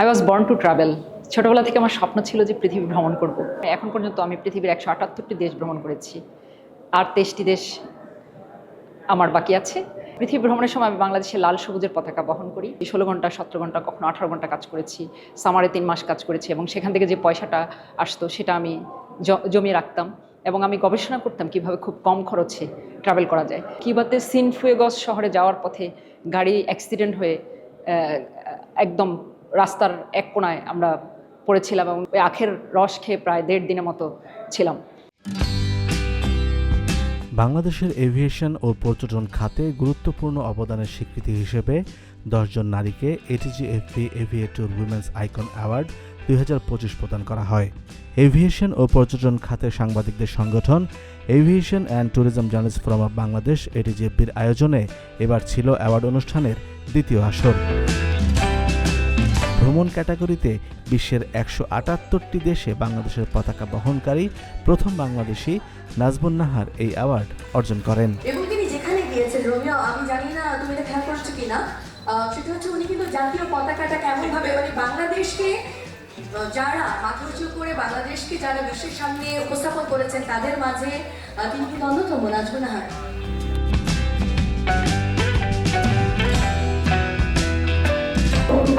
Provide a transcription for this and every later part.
I was born to travel ছোটবেলা থেকে আমার স্বপ্ন ছিল যে পৃথিবী ভ্রমণ করব। এখন পর্যন্ত আমি পৃথিবীর একশো আটাত্তরটি দেশ ভ্রমণ করেছি। আর তেইশটি দেশ আমার বাকি আছে। পৃথিবী ভ্রমণের সময় আমি বাংলাদেশে লাল সবুজের পতাকা বহন করি। ষোলো ঘণ্টা, সতেরো ঘণ্টা, কখনো আঠারো ঘণ্টা কাজ করেছি। সামারে তিন মাস কাজ করেছি এবং সেখান থেকে যে পয়সাটা আসতো সেটা আমি জমিয়ে রাখতাম এবং আমি গবেষণা করতাম কীভাবে খুব কম খরচে ট্রাভেল করা যায়। কিবাতে সিনফুয়েগস শহরে যাওয়ার পথে গাড়ি অ্যাক্সিডেন্ট হয়ে একদম রাস্তার এক কোনায় আমরা পড়েছিলাম এবং ওই আখের রস খেয়ে প্রায় দেড় দিনের মতো ছিলাম। বাংলাদেশের এভিয়েশন ও পর্যটন খাতে গুরুত্বপূর্ণ অবদানের স্বীকৃতি হিসেবে দশজন নারীকে ATGFP aviator women's icon award দুই হাজার পঁচিশ প্রদান করা হয়। এভিয়েশন ও পর্যটন খাতের সাংবাদিকদের সংগঠন aviation and tourism journalist forum of Bangladesh এটিজিএফপির আয়োজনে এবার ছিল অ্যাওয়ার্ড অনুষ্ঠানের দ্বিতীয় আসর। ভ্রমণ ক্যাটাগরিতে বিশ্বের একশো আটাত্তরটি দেশে বাংলাদেশের পতাকা বহনকারী প্রথম বাংলাদেশি নাজবুন নাহার এই অ্যাওয়ার্ড অর্জন করেন। এবং তিনি যেখানে গিয়েছেন, রোমিও, আমি জানি না তুমি এটা খেয়াল করছ কিনা। সেটা হচ্ছে উনি কিন্তু জাতীয় পতাকাটা কেমন ভাবে মানে বাংলাদেশকে যারা মাথা করে বাংলাদেশকে, যারা বিশ্বের সামনে উপস্থাপন করেছেন, তাদের মাঝে তিনি কিন্তু অন্যতম নাজমুনাহার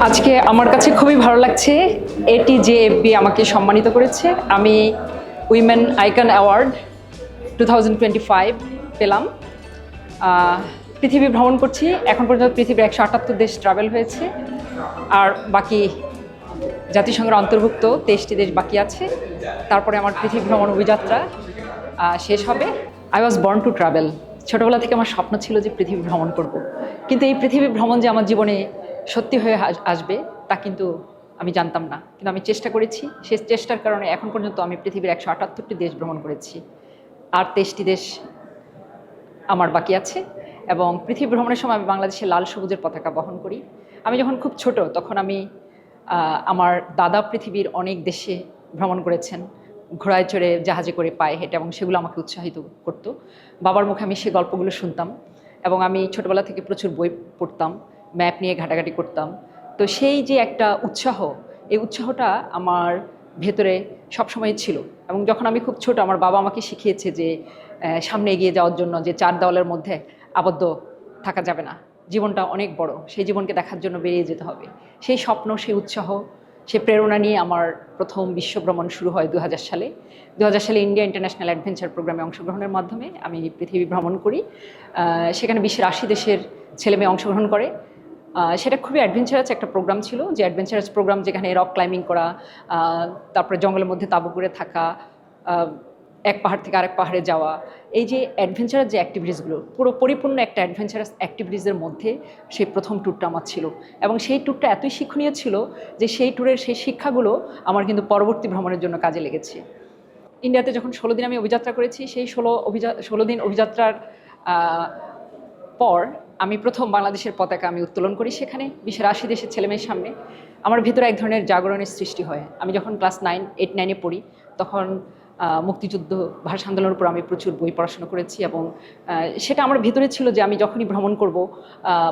আজকে আমার কাছে খুবই ভালো লাগছে। এটি যে এফবি আমাকে সম্মানিত করেছে। আমি উইমেন আইকন অ্যাওয়ার্ড টু পেলাম। পৃথিবী ভ্রমণ করছি। এখন পর্যন্ত পৃথিবীর একশো আটাত্তর দেশ ট্রাভেল হয়েছে। আর বাকি জাতিসংঘের অন্তর্ভুক্ত তেইশটি দেশ বাকি আছে। তারপরে আমার পৃথিবী ভ্রমণ অভিযাত্রা শেষ হবে। I was born to travel ছোটোবেলা থেকে আমার স্বপ্ন ছিল যে পৃথিবী ভ্রমণ করব। কিন্তু এই পৃথিবী ভ্রমণ যে আমার জীবনে সত্যি হয়ে আসবে, তা কিন্তু আমি জানতাম না। কিন্তু আমি চেষ্টা করেছি সেই চেষ্টার কারণে এখন পর্যন্ত আমি পৃথিবীর একশো আটাত্তরটি দেশ ভ্রমণ করেছি। আর তেইশটি দেশ আমার বাকি আছে এবং পৃথিবী ভ্রমণের সময় আমি বাংলাদেশে লাল সবুজের পতাকা বহন করি। আমি যখন খুব ছোট, তখন আমি আমার দাদা পৃথিবীর অনেক দেশে ভ্রমণ করেছেন। ঘোড়ায় চড়ে জাহাজে করে পায়ে হেঁটে এবং সেগুলো আমাকে উৎসাহিত করতো। বাবার মুখে আমি সে গল্পগুলো শুনতাম এবং আমি ছোটবেলা থেকে প্রচুর বই পড়তাম। ম্যাপ নিয়ে ঘাটাঘাটি করতাম। তো সেই যে একটা উৎসাহ, এই উৎসাহটা আমার ভেতরে সবসময় ছিল। এবং যখন আমি খুব ছোট, আমার বাবা আমাকে শিখিয়েছে যে সামনে এগিয়ে যাওয়ার জন্য যে চার দেওয়ালের মধ্যে আবদ্ধ থাকা যাবে না। জীবনটা অনেক বড়, সেই জীবনকে দেখার জন্য বেরিয়ে যেতে হবে। সেই স্বপ্ন, সেই উৎসাহ, সে প্রেরণা নিয়ে আমার প্রথম বিশ্ব ভ্রমণ শুরু হয় দু হাজার সালে। দু হাজার সালে ইন্ডিয়া ইন্টারন্যাশনাল অ্যাডভেঞ্চার প্রোগ্রামে অংশগ্রহণের মাধ্যমে আমি পৃথিবী ভ্রমণ করি। সেখানে বিশ্বের আশি দেশের ছেলেমেয়ে অংশগ্রহণ করে। সেটা খুবই অ্যাডভেঞ্চারাস একটা প্রোগ্রাম ছিল, যে অ্যাডভেঞ্চারাস প্রোগ্রাম যেখানে রক ক্লাইম্বিং করা তারপরে জঙ্গলের মধ্যে তাঁবু করে থাকা এক পাহাড় থেকে আরেক পাহাড়ে যাওয়া, এই যে অ্যাডভেঞ্চারাস যে অ্যাক্টিভিটিসগুলো পুরো পরিপূর্ণ একটা অ্যাডভেঞ্চারাস অ্যাক্টিভিটিসের মধ্যে সেই প্রথম ট্যুরটা আমার ছিল। এবং সেই ট্যুরটা এতই শিক্ষণীয় ছিল যে সেই ট্যুরের সেই শিক্ষাগুলো আমার কিন্তু পরবর্তী ভ্রমণের জন্য কাজে লেগেছে। ইন্ডিয়াতে যখন ষোলো দিন আমি অভিযাত্রা করেছি, সেই ষোলো অভিযা ষোলো দিন অভিযাত্রার পর আমি প্রথম বাংলাদেশের পতাকা আমি উত্তোলন করি সেখানে বিশ্বের আশি দেশের ছেলেমেয়ের সামনে। আমার ভিতরে এক ধরনের জাগরণের সৃষ্টি হয়। আমি যখন ক্লাস নাইন এইট নাইনে পড়ি তখন মুক্তিযুদ্ধ ভাষা আন্দোলনের উপর আমি প্রচুর বই পড়াশোনা করেছি এবং সেটা আমার ভিতরে ছিল যে আমি যখনই ভ্রমণ করব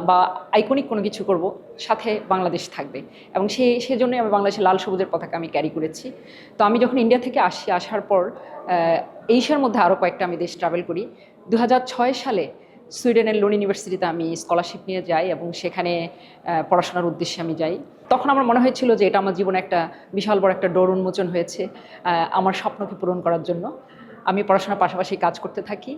বা আইকনিক কোনো কিছু করব সাথে বাংলাদেশ থাকবে। এবং সেই সেজন্যই আমি বাংলাদেশের লাল সবুজের পতাকা আমি ক্যারি করেছি। তো আমি যখন ইন্ডিয়া থেকে আসি আসার পর আহ, মধ্যে আরও কয়েকটা আমি দেশ ট্রাভেল করি। দু হাজার ছয় সালে সুইডেনের লোন ইউনিভার্সিটিতে আমি স্কলারশিপ নিয়ে যাই এবং সেখানে পড়াশোনার উদ্দেশ্যে আমি যাই। তখন আমার মনে হয়েছিল যে এটা আমার জীবনে একটা বিশাল বড় একটা ডোর উন্মোচন হয়েছে আমার স্বপ্নকে পূরণ করার জন্য। আমি পড়াশোনার পাশাপাশি কাজ করতে থাকি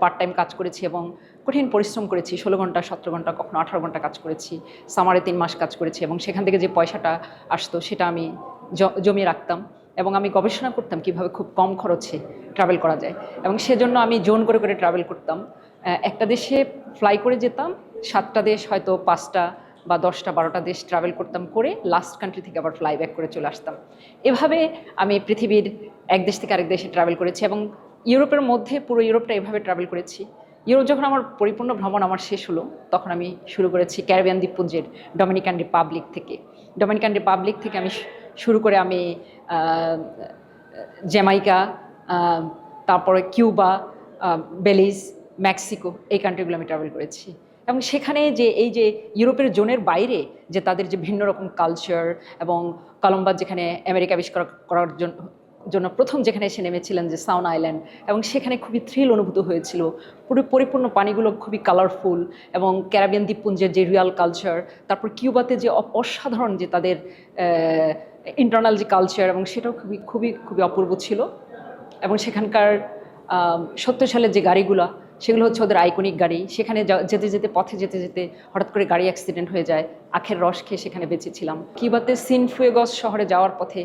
পার্ট টাইম কাজ করেছি এবং কঠিন পরিশ্রম করেছি, ষোলো ঘণ্টা, সতেরো ঘণ্টা, কখনো আঠারো ঘণ্টা কাজ করেছি সামারে তিন মাস কাজ করেছি এবং সেখান থেকে যে পয়সাটা আসতো সেটা আমি জমিয়ে রাখতাম এবং আমি গবেষণা করতাম কীভাবে খুব কম খরচে ট্রাভেল করা যায় এবং সেজন্য আমি জোন করে করে ট্রাভেল করতাম। একটা দেশে ফ্লাই করে যেতাম, সাতটা দেশ হয়তো পাঁচটা বা দশটা, বারোটা দেশ ট্রাভেল করতাম করে লাস্ট কান্ট্রি থেকে আবার ফ্লাই ব্যাক করে চলে আসতাম। এভাবে আমি পৃথিবীর এক দেশ থেকে আরেক দেশে ট্রাভেল করেছি এবং ইউরোপের মধ্যে পুরো ইউরোপটা এভাবে ট্রাভেল করেছি। ইউরোপ যখন আমার পরিপূর্ণ ভ্রমণ আমার শেষ হলো, তখন আমি শুরু করেছি ক্যারিবিয়ান দ্বীপপুঞ্জের ডমিনিকান রিপাবলিক থেকে। ডমিনিকান রিপাবলিক থেকে আমি শুরু করে আমি জ্যামাইকা তারপরে কিউবা বেলিজ মেক্সিকো এই কান্ট্রিগুলো আমি ট্রাভেল করেছি। এবং সেখানে যে এই যে ইউরোপের জোনের বাইরে যে তাদের যে ভিন্ন রকম কালচার এবং কলম্বাস যেখানে আমেরিকা আবিষ্কার করার জন্য জন্য প্রথম যেখানে এসে নেমেছিলেন যে সাউন আইল্যান্ড এবং সেখানে খুবই থ্রিল অনুভূত হয়েছিল। পুরো পরিপূর্ণ পানিগুলো খুবই কালারফুল এবং ক্যারাবিয়ান দ্বীপপুঞ্জের যে রিয়াল কালচার তারপর কিউবাতে যে অসাধারণ যে তাদের ইন্টারনাল যে কালচার এবং সেটাও খুবই খুবই খুবই অপূর্ব ছিল। এবং সেখানকার সত্তর সালের যে গাড়িগুলো সেগুলো হচ্ছে ওদের আইকনিক গাড়ি। সেখানে যেতে যেতে, পথে যেতে যেতে হঠাৎ করে গাড়ি অ্যাক্সিডেন্ট হয়ে যায়। আখের রস খেয়ে সেখানে বেঁচেছিলাম। কিবাতে সিনফুয়েগস শহরে যাওয়ার পথে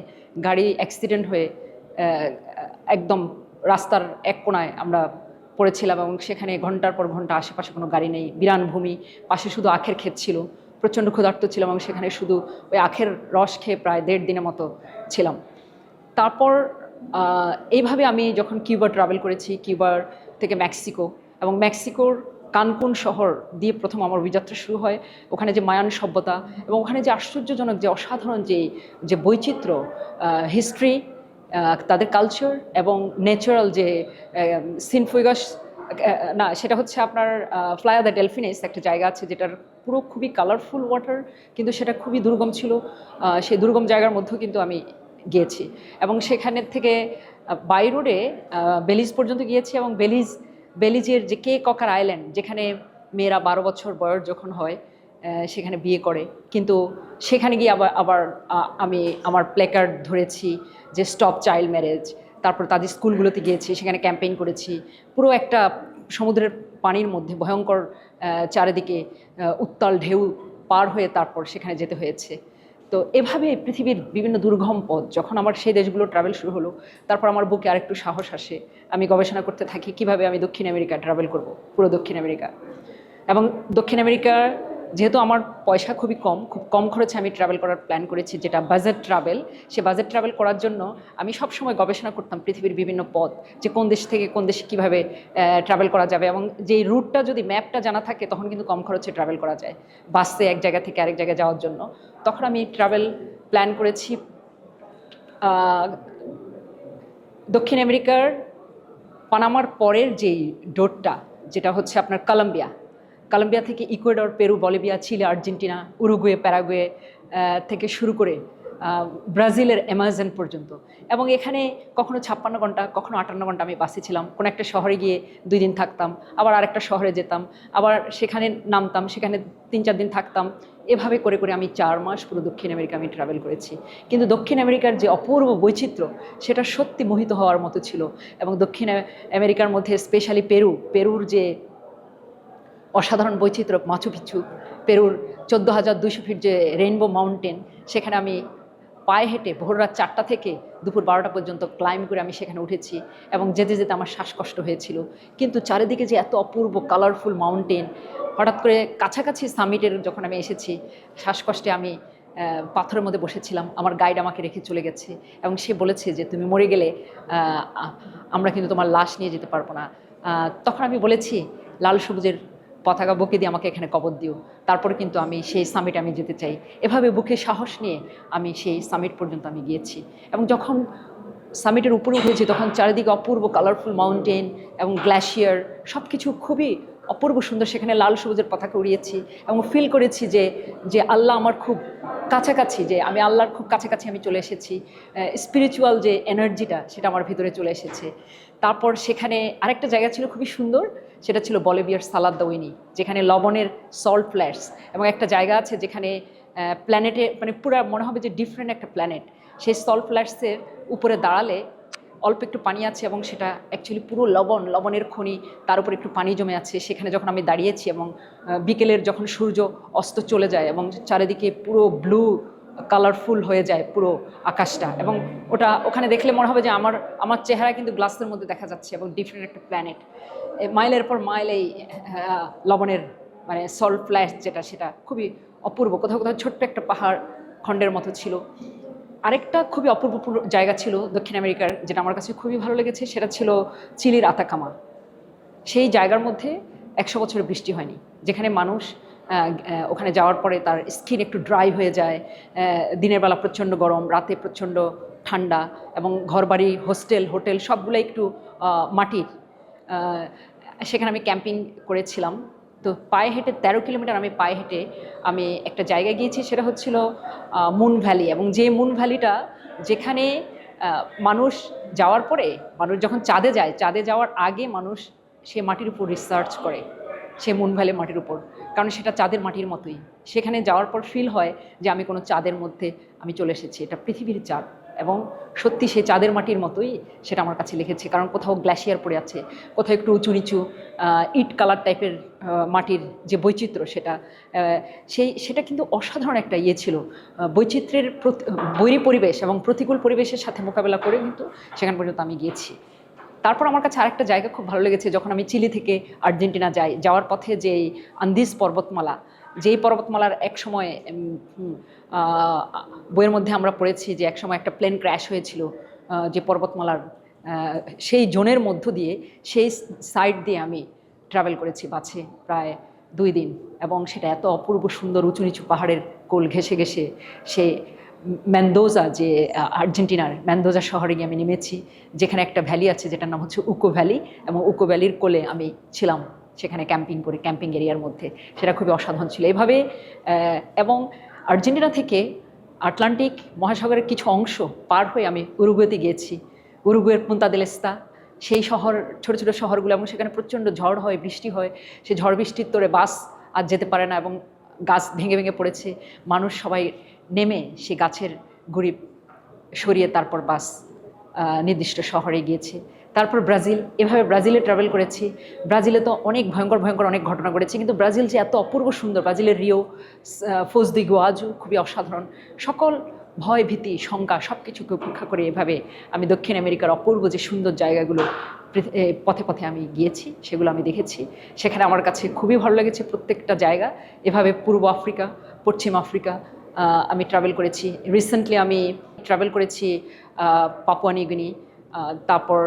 গাড়ি অ্যাক্সিডেন্ট হয়ে একদম রাস্তার এক কোনায় আমরা পড়েছিলাম এবং সেখানে ঘণ্টার পর ঘণ্টা আশেপাশে কোনো গাড়ি নেই। বিরান ভূমি, পাশে শুধু আখের ক্ষেত ছিল। প্রচণ্ড ক্ষুধার্ত ছিলাম এবং সেখানে শুধু ওই আখের রস খেয়ে প্রায় দেড় দিনের মতো ছিলাম। তারপর এইভাবে আমি যখন কিউবা ট্রাভেল করেছি, কিউবার থেকে মেক্সিকো এবং মেক্সিকোর কানকুন শহর দিয়ে প্রথম আমার অভিযাত্রা শুরু হয়। ওখানে যে মায়ান সভ্যতা এবং ওখানে যে আশ্চর্যজনক, যে অসাধারণ যে যে বৈচিত্র্য হিস্ট্রি তাদের কালচার এবং ন্যাচারাল যে সিনফুইগাস না, সেটা হচ্ছে আপনার ফ্লায়া দ্য ডেলফিনেস একটা জায়গা আছে যেটার পুরো খুবই কালারফুল ওয়াটার কিন্তু সেটা খুবই দুর্গম ছিল। সেই দুর্গম জায়গার মধ্যেও কিন্তু আমি গিয়েছি এবং সেখানের থেকে বাই রোডে বেলিজ পর্যন্ত গিয়েছি এবং বেলিজ বেলিজের যে কে ককার আইল্যান্ড, যেখানে মেয়েরা বারো বছর বয়স যখন হয় সেখানে বিয়ে করে। কিন্তু সেখানে গিয়ে আবার আবার আমি আমার প্লেকার্ড ধরেছি যে স্টপ চাইল্ড ম্যারেজ তারপর তাদের স্কুলগুলোতে গিয়েছি, সেখানে ক্যাম্পেইন করেছি। পুরো একটা সমুদ্রের পানির মধ্যে ভয়ঙ্কর চারিদিকে উত্তাল ঢেউ পার হয়ে তারপর সেখানে যেতে হয়েছে। তো এভাবে পৃথিবীর বিভিন্ন দুর্গম পথ, যখন আমার সেই দেশগুলো ট্রাভেল শুরু হলো, তারপর আমার বুকে আরেকটু সাহস আসে, আমি গবেষণা করতে থাকি কীভাবে আমি দক্ষিণ আমেরিকা ট্রাভেল করব, পুরো দক্ষিণ আমেরিকা। এবং দক্ষিণ আমেরিকার যেহেতু আমার পয়সা খুবই কম, খুব কম খরচে আমি ট্রাভেল করার প্ল্যান করেছি, যেটা বাজেট ট্রাভেল সে বাজেট ট্রাভেল করার জন্য আমি সবসময় গবেষণা করতাম পৃথিবীর বিভিন্ন পথ, যে কোন দেশ থেকে কোন দেশে কীভাবে ট্রাভেল করা যাবে এবং যেই রুটটা যদি ম্যাপটা জানা থাকে তখন কিন্তু কম খরচে ট্রাভেল করা যায় বাসে এক জায়গা থেকে আরেক জায়গায় যাওয়ার জন্য। তখন আমি ট্রাভেল প্ল্যান করেছি দক্ষিণ আমেরিকার পানামার পরের যেই ডোরটা যেটা হচ্ছে আপনার কলম্বিয়া কলম্বিয়া থেকে Ecuador Peru Bolivia Chile Argentina Uruguay Paraguay থেকে শুরু করে ব্রাজিলের অ্যামাজন পর্যন্ত। এবং এখানে কখনো ছাপ্পান্ন ঘণ্টা, কখনো আটান্ন ঘণ্টা আমি বাসে ছিলাম। কোনো একটা শহরে গিয়ে দুই দিন থাকতাম, আবার আরেকটা শহরে যেতাম, আবার সেখানে নামতাম, সেখানে তিন চার দিন থাকতাম। এভাবে করে করে আমি চার মাস পুরো দক্ষিণ আমেরিকা আমি ট্রাভেল করেছি। কিন্তু দক্ষিণ আমেরিকার যে অপূর্ব বৈচিত্র্য, সেটা সত্যি মোহিত হওয়ার মতো ছিল। এবং দক্ষিণ আমেরিকার মধ্যে স্পেশালি পেরু পেরুর যে অসাধারণ বৈচিত্র্য মাছু পিছু পেরুর চোদ্দ হাজার দুশো ফিট যে রেইনবো মাউন্টেন, সেখানে আমি পায়ে হেঁটে ভোর রাত চারটা থেকে দুপুর বারোটা পর্যন্ত ক্লাইম করে আমি সেখানে উঠেছি এবং যেতে যেতে আমার শ্বাসকষ্ট হয়েছিল। কিন্তু চারিদিকে যে এত অপূর্ব কালারফুল মাউন্টেন, হঠাৎ করে কাছাকাছি সামিটের যখন আমি এসেছি, শ্বাসকষ্টে আমি পাথরের মধ্যে বসেছিলাম, আমার গাইড আমাকে রেখে চলে গেছে এবং সে বলেছে যে, তুমি মরে গেলে আমরা কিন্তু তোমার লাশ নিয়ে যেতে পারব না। তখন আমি বলেছি, লাল সবুজের পতাকা বুকে দিয়ে আমাকে এখানে কবর দিও। তারপর কিন্তু আমি সেই সামিট আমি যেতে চাই। এভাবে বুকে সাহস নিয়ে আমি সেই সামিট পর্যন্ত আমি গিয়েছি। এবং যখন সামিটের উপরে উঠেছি, তখন চারিদিকে অপূর্ব কালারফুল মাউন্টেন এবং গ্ল্যাশিয়ার সব কিছু খুবই অপূর্ব সুন্দর। সেখানে লাল সবুজের পতাকা উড়িয়েছি এবং ফিল করেছি যে যে আল্লাহ আমার খুব কাছাকাছি যে আমি আল্লাহর খুব কাছাকাছি আমি চলে এসেছি স্পিরিচুয়াল যে এনার্জিটা সেটা আমার ভিতরে চলে এসেছে। তারপর সেখানে আরেকটা জায়গা ছিল খুবই সুন্দর, সেটা ছিল বলেভিয়ার সালাদ দাউইনি যেখানে লবণের সল্ট ফ্ল্যাটস এবং একটা জায়গা আছে যেখানে প্ল্যানেটে মানে পুরো মনে হবে যে ডিফারেন্ট একটা প্ল্যানেট সেই সল্ট ফ্ল্যাটসের উপরে দাঁড়ালে অল্প একটু পানি আছে এবং সেটা অ্যাকচুয়ালি পুরো লবণ, লবণের খনি তার উপর একটু পানি জমে আছে। সেখানে যখন আমি দাঁড়িয়েছি এবং বিকেলের যখন সূর্য অস্ত চলে যায় এবং চারিদিকে পুরো ব্লু কালারফুল হয়ে যায় পুরো আকাশটা এবং ওটা ওখানে দেখলে মনে হবে যে আমার আমার চেহারা কিন্তু গ্লাসের মধ্যে দেখা যাচ্ছে এবং ডিফারেন্ট একটা প্ল্যানেট মাইলের পর মাইল এই লবণের মানে সল্ট ফ্ল্যাশ যেটা সেটা খুবই অপূর্ব। কোথাও কোথাও ছোট্ট একটা পাহাড় খণ্ডের মতো ছিল। আরেকটা খুবই অপূর্বপূর্ণ জায়গা ছিল দক্ষিণ আমেরিকার, যেটা আমার কাছে খুবই ভালো লেগেছে, সেটা ছিল চিলির আতাকামা। সেই জায়গার মধ্যে একশো বছরের বৃষ্টি হয়নি, যেখানে মানুষ ওখানে যাওয়ার পরে তার স্কিন একটু ড্রাই হয়ে যায় দিনের বেলা প্রচণ্ড গরম, রাতে প্রচণ্ড ঠান্ডা এবং ঘরবাড়ি, হোস্টেল, হোটেল সবগুলো একটু মাটির। সেখানে আমি ক্যাম্পিং করেছিলাম। তো পায়ে হেঁটে তেরো কিলোমিটার আমি পায়ে হেঁটে আমি একটা জায়গায় গিয়েছি, সেটা হচ্ছিল মুন ভ্যালি। এবং যে মুন ভ্যালিটা যেখানে মানুষ যাওয়ার পরে, মানুষ যখন চাঁদে যায়, চাঁদে যাওয়ার আগে মানুষ সে মাটির উপর রিসার্চ করে, সে মুন ভ্যালি মাটির উপর। কারণ সেটা চাঁদের মাটির মতোই। সেখানে যাওয়ার পর ফিল হয় যে আমি কোনো চাঁদের মধ্যে আমি চলে এসেছি। এটা পৃথিবীর চাঁদ। এবং সত্যি সে চাঁদের মাটির মতোই সেটা আমার কাছে লিখেছে, কারণ কোথাও গ্ল্যাশিয়ার পড়ে আছে, কোথাও একটু উঁচু নিচু ইট কালার টাইপের মাটির যে বৈচিত্র্য সেটা সেই, সেটা কিন্তু অসাধারণ একটা ইয়ে ছিল। বৈচিত্র্যের বৈরী পরিবেশ এবং প্রতিকূল পরিবেশের সাথে মোকাবেলা করে কিন্তু সেখান পর্যন্ত আমি গিয়েছি। তারপর আমার কাছে আরেকটা জায়গা খুব ভালো লেগেছে, যখন আমি চিলি থেকে আর্জেন্টিনা যাই, যাওয়ার পথে যে আন্দিজ পর্বতমালা যেই পর্বতমালার এক সময় বইয়ের মধ্যে আমরা পড়েছি যে এক সময় একটা প্লেন ক্র্যাশ হয়েছিল যে পর্বতমালার সেই জোনের মধ্য দিয়ে সেই সাইড দিয়ে আমি ট্রাভেল করেছি বাসে প্রায় দুই দিন এবং সেটা এত অপূর্ব সুন্দর উঁচু নিচু পাহাড়ের কোল ঘেসে ঘেসে সে ম্যান্দোজা যে আর্জেন্টিনার ম্যান্দোজা শহরে গিয়ে আমি নেমেছি, যেখানে একটা ভ্যালি আছে যেটার নাম হচ্ছে উকো ভ্যালি এবং উকো ভ্যালির কোলে আমি ছিলাম। সেখানে ক্যাম্পিং করে, ক্যাম্পিং এরিয়ার মধ্যে। সেটা খুবই অসাধারণ ছিল। এভাবে এবং আর্জেন্টিনা থেকে আটলান্টিক মহাসাগরের কিছু অংশ পার হয়ে আমি উরুগুয়েতে গিয়েছি। উরুগুয়ের পুন্তা দেলেস্তা সেই শহর, ছোট ছোট শহরগুলো, এবং সেখানে প্রচণ্ড ঝড় হয়, বৃষ্টি হয়। সে ঝড় বৃষ্টির তোরে বাস আর যেতে পারে না, এবং গাছ ভেঙে ভেঙে পড়েছে। মানুষ সবাই নেমে সে গাছের গুড়ি সরিয়ে তারপর বাস নির্দিষ্ট শহরে গিয়েছে। তারপর ব্রাজিল এভাবে ব্রাজিলে ট্রাভেল করেছি। ব্রাজিলে তো অনেক ভয়ঙ্কর ভয়ঙ্কর অনেক ঘটনা ঘটেছে কিন্তু ব্রাজিল যে এত অপূর্ব সুন্দর ব্রাজিলের রিও ফোজ দি গোয়াজু খুবই অসাধারণ। সকল ভয় ভীতি শঙ্কা সব কিছুকে উপেক্ষা করে এভাবে আমি দক্ষিণ আমেরিকার অপূর্ব যে সুন্দর জায়গাগুলো পথে পথে আমি গিয়েছি সেগুলো আমি দেখেছি। সেখানে আমার কাছে খুবই ভালো লেগেছে প্রত্যেকটা জায়গা। এভাবে পূর্ব আফ্রিকা পশ্চিম আফ্রিকা আমি ট্রাভেল করেছি। রিসেন্টলি আমি ট্রাভেল করেছি আহ, পাপুয়া নিউগিনি আহ, তারপর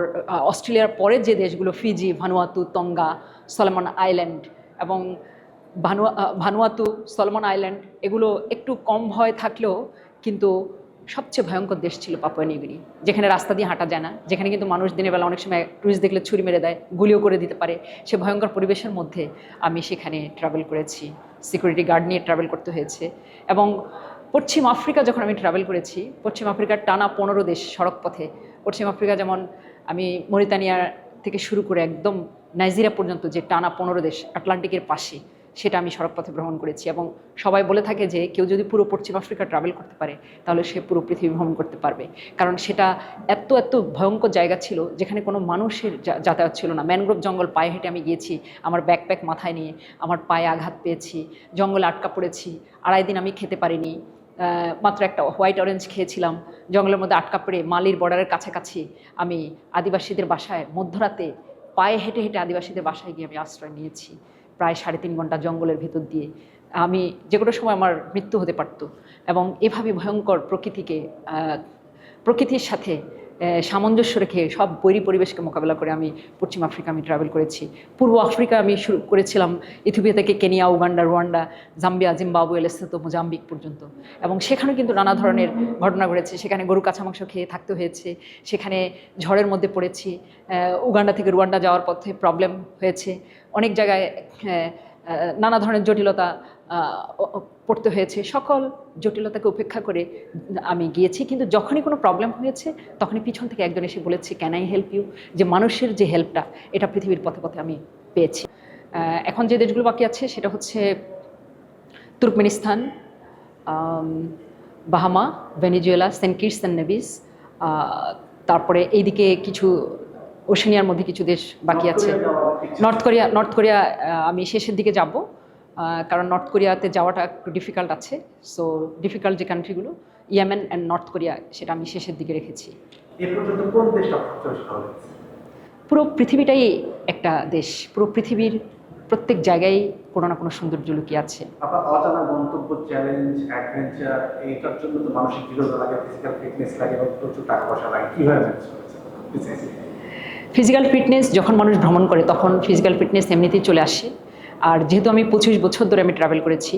অস্ট্রেলিয়ার পরের যে দেশগুলো, Fiji, Vanuatu, Tonga, Solomon Island এবং ভানুয়া ভানুয়াতু, সলমন আইল্যান্ড, এগুলো একটু কম ভয় থাকলেও কিন্তু সবচেয়ে ভয়ঙ্কর দেশ ছিল পাপুয়া নিউগিনি, যেখানে রাস্তা দিয়ে হাঁটা যায় না, যেখানে কিন্তু মানুষ দিনের বেলা অনেক সময় টুরিস্ট দেখলে ছুরি মেরে দেয়, গুলিও করে দিতে পারে। সে ভয়ঙ্কর পরিবেশের মধ্যে আমি সেখানে ট্রাভেল করেছি সিকিউরিটি গার্ড নিয়ে ট্রাভেল করতে হয়েছে এবং পশ্চিম আফ্রিকা যখন আমি ট্রাভেল করেছি, পশ্চিম আফ্রিকার টানা পনেরো দেশ সড়ক পথে। পশ্চিম আফ্রিকা যেমন আমি মরিতানিয়া থেকে শুরু করে একদম নাইজেরিয়া পর্যন্ত যে টানা পনেরো দেশ আটলান্টিকের পাশে, সেটা আমি সড়কপথে ভ্রমণ করেছি এবং সবাই বলে থাকে যে কেউ যদি পুরো পশ্চিম আফ্রিকা ট্রাভেল করতে পারে, তাহলে সে পুরো পৃথিবী ভ্রমণ করতে পারবে। কারণ সেটা এত এত ভয়ঙ্কর জায়গা ছিল যেখানে কোনো মানুষের যাতায়াত ছিল না। ম্যানগ্রোভ জঙ্গল পায়ে হেঁটে আমি গিয়েছি, আমার ব্যাকপ্যাক মাথায় নিয়ে, আমার পায়ে আঘাত পেয়েছি, জঙ্গলে আটকা পড়েছি, আড়াই দিন আমি খেতে পারিনি। মাত্র একটা হোয়াইট অরেঞ্জ খেয়েছিলাম, জঙ্গলের মধ্যে আটকা পড়ে মালির বর্ডারের কাছাকাছি আমি আদিবাসীদের বাসায় মধ্যরাতে পায়ে হেঁটে হেঁটে আদিবাসীদের বাসায় গিয়ে আমি আশ্রয় নিয়েছি। প্রায় সাড়ে তিন ঘণ্টা জঙ্গলের ভেতর দিয়ে আমি যে কোনো সময় আমার মৃত্যু হতে পারতো এবং এভাবে ভয়ঙ্কর প্রকৃতিকে প্রকৃতির সাথে সামঞ্জস্য রেখে সব বৈরী পরিবেশকে মোকাবেলা করে আমি পশ্চিম আফ্রিকা আমি ট্রাভেল করেছি। পূর্ব আফ্রিকা আমি শুরু করেছিলাম ইথিওপিয়া থেকে Kenya, Uganda, Rwanda, Zambia, Zimbabwe Lesotho Mozambique পর্যন্ত। এবং সেখানেও কিন্তু নানা ধরনের ঘটনা ঘটেছে। সেখানে গরু কাঁচা মাংস খেয়ে থাকতে হয়েছে। সেখানে ঝড়ের মধ্যে পড়েছি। উগান্ডা থেকে রুয়ান্ডা যাওয়ার পথে প্রবলেম হয়েছে। অনেক জায়গায় নানা ধরনের জটিলতা পড়তে হয়েছে। সকল জটিলতাকে উপেক্ষা করে আমি গিয়েছি। কিন্তু যখনই কোনো প্রবলেম হয়েছে তখনই পিছন থেকে একজন এসে বলেছে ক্যান আই হেল্প ইউ যে মানুষের যে হেল্পটা এটা পৃথিবীর পথে পথে আমি পেয়েছি। এখন যে দেশগুলো বাকি আছে সেটা হচ্ছে Turkmenistan Bahama Venezuela Saint Kitts and Nevis তারপরে এইদিকে কিছু ওশেনিয়ার মধ্যে কিছু দেশ বাকি আছে। নর্থ কোরিয়া নর্থ কোরিয়া আমি শেষের দিকে যাব। কারণ নর্থ কোরিয়াতে যাওয়াটা একটু ডিফিকাল্ট আছে। সো ডিফিকাল্ট যে কান্ট্রিগুলো ইয়েমেন অ্যান্ড নর্থ কোরিয়া সেটা আমি শেষের দিকে রেখেছি? পুরো পৃথিবীটাই একটা দেশ। পুরো পৃথিবীর প্রত্যেক জায়গায় কোনো না কোনো সৌন্দর্য লুকিয়ে আছে। অজানা গন্তব্য চ্যালেঞ্জ অ্যাডভেঞ্চার এইটার জন্য তো মানসিক দৃঢ়তা লাগে ফিজিক্যাল ফিটনেস লাগে এবং প্রচুর টাকা পয়সা লাগে। কীভাবে ম্যানেজ করেছেন Precisely. ফিজিক্যাল ফিটনেস যখন মানুষ ভ্রমণ করে তখন ফিজিক্যাল ফিটনেস এমনিতেই চলে আসে। আর যেহেতু আমি পঁচিশ বছর ধরে আমি ট্রাভেল করেছি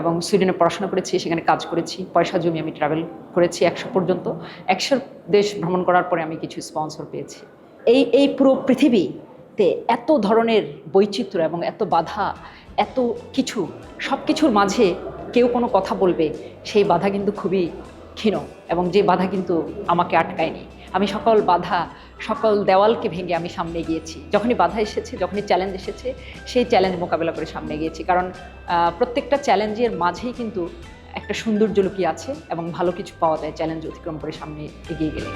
এবং সুইডেনে পড়াশোনা করেছি, সেখানে কাজ করেছি, পয়সা জমি আমি ট্রাভেল করেছি একশো পর্যন্ত। একশো দেশ ভ্রমণ করার পরে আমি কিছু স্পন্সর পেয়েছি। এই এই পুরো পৃথিবীতে এত ধরনের বৈচিত্র্য এবং এত বাধা, এত কিছু সব কিছুর মাঝে কেউ কোনো কথা বলবে, সেই বাধা কিন্তু খুবই ক্ষীণ এবং যে বাধা কিন্তু আমাকে আটকায়নি। আমি সকল বাধা, সকল দেওয়ালকে ভেঙে আমি সামনে গিয়েছি যখনই বাধা এসেছে, যখনই চ্যালেঞ্জ এসেছে, সেই চ্যালেঞ্জ মোকাবেলা করে সামনে গিয়েছি কারণ প্রত্যেকটা চ্যালেঞ্জের মাঝেই কিন্তু একটা সৌন্দর্য লুকিয়ে আছে এবং ভালো কিছু পাওয়া যায় চ্যালেঞ্জ অতিক্রম করে সামনে এগিয়ে গেলে।